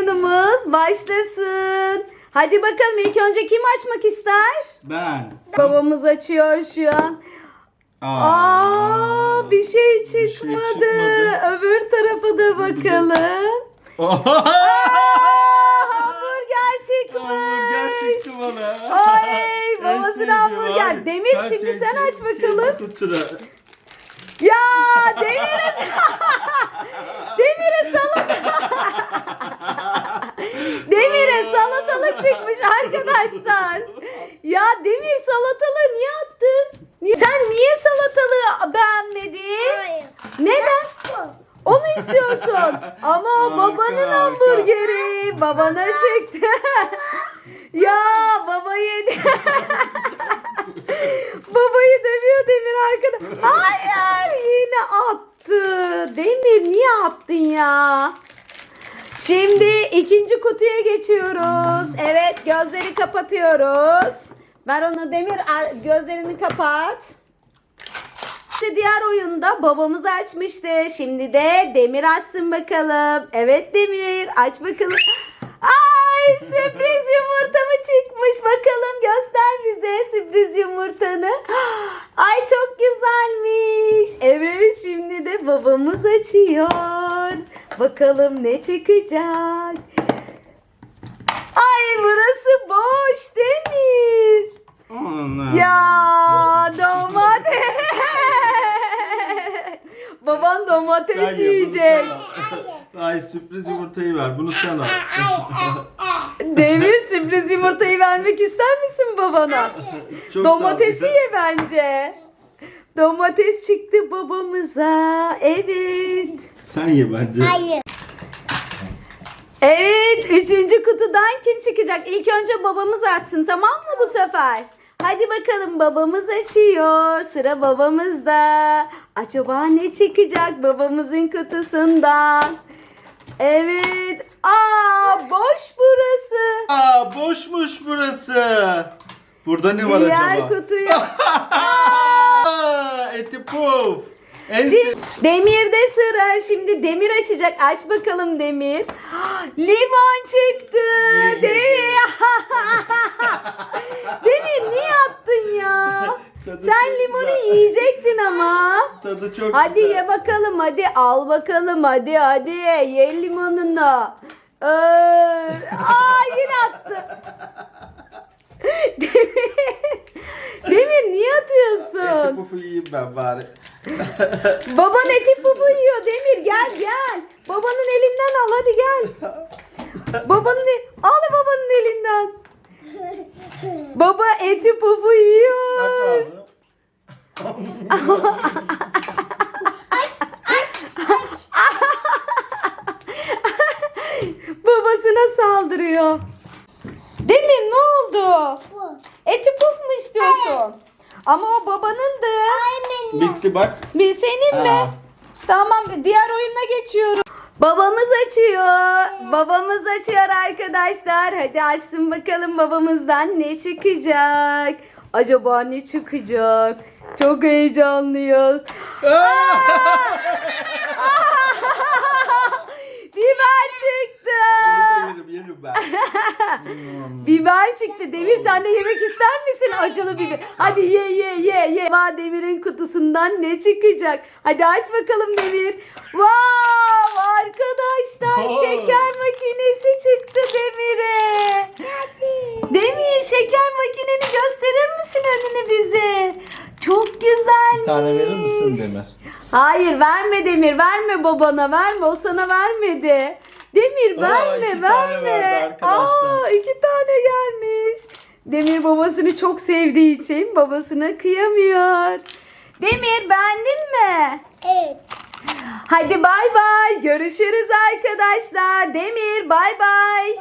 oyunumuz başlasın. Hadi bakalım ilk önce kim açmak ister? Ben. Babamız açıyor şu an. Aa, bir şey şey çıkmadı. çıkmadı. Öbür tarafa da bakalım. Oha! Hamburger çıkmış. Hamburger çıktı bana. Ay, hamburger. Demir, şimdi çek, sen aç bakalım. Ya Demir'e Demir'e salata Demir'e salatalık çıkmış arkadaşlar. Ya Demir salatalığı niye attın? Niye- Sen niye salatalığı beğenmedin? Hayır. Neden? Onu istiyorsun. Ama o Harika, babanın harika. hamburgeri. Babana çıktı. ya baba yedi. Babayı dövüyor Demir arkada. Hayır yine attı. Demir niye attın ya? Şimdi ikinci kutuya geçiyoruz. Evet gözleri kapatıyoruz. Ver onu Demir gözlerini kapat. İşte diğer oyunda babamız açmıştı. Şimdi de Demir açsın bakalım. Evet Demir aç bakalım. Ay sürpriz yumurta mı çıkmış? Bakalım göster bize sürpriz yumurtanı. Ay çok güzelmiş. Evet şimdi de babamız açıyor. Bakalım ne çıkacak. Ay burası boş Demir. Ana. Ya domates. Baban domates Sen ye, bunu yiyecek. sana. Ay sürpriz yumurtayı ver. Bunu sana. Demir sürpriz yumurtayı vermek ister misin babana? Çok. Domatesi ye bence. Domates çıktı babamıza. Evet. Sen ye bence. Hayır. Evet, üçüncü kutudan kim çıkacak? İlk önce babamız açsın, tamam mı bu sefer? Hadi bakalım babamız açıyor. Sıra babamızda. Acaba ne çıkacak babamızın kutusundan? Evet. Aa, boş burası. Aa boşmuş burası. Burada ne var Diğer acaba? kutuya. Aa, eti puf. En Şimdi Demir'de sıra. Şimdi Demir açacak. Aç bakalım Demir. Limon çıktı. Demir. Demir niye attın ya? Tadı Sen çok limonu güzel. yiyecektin ama. Tadı çok Hadi güzel. ye bakalım hadi al bakalım hadi hadi ye limonunu. Ee, aa yine attı. Demir, Demir niye Eti atıyorsun? pufu yiyeyim ben bari. Baban eti pupu yiyor Demir gel gel. Babanın elinden al hadi gel. Babanın el- al babanın elinden. Baba eti pupu Aç yiyor. Babasına saldırıyor. Demir ne oldu? Bu. Eti puf mu istiyorsun? Ama o babanındı. Benim. Bitti bak. Bir senin mi? Aa. Tamam diğer oyuna geçiyorum. Babamız açıyor. Babamız açıyor arkadaşlar. Hadi açsın bakalım babamızdan ne çıkacak. Acaba ne çıkacak? Çok heyecanlıyız. Biber Ben. Hmm. Biber çıktı. Demir sen de yemek ister misin acılı biber? Hadi ye ye ye ye. Va Demir'in kutusundan ne çıkacak? Hadi aç bakalım Demir. Wow arkadaşlar şeker makinesi çıktı Demir'e. Demir şeker makineni gösterir misin önünü bize? Çok güzelmiş. Bir tane verir misin Demir? Hayır verme Demir verme babana verme o sana vermedi. Demir Aa, verme verme. Aa iki tane gelmiş. Demir babasını çok sevdiği için babasına kıyamıyor. Demir beğendin mi? Evet. Hadi bay bay görüşürüz arkadaşlar. Demir bay bay.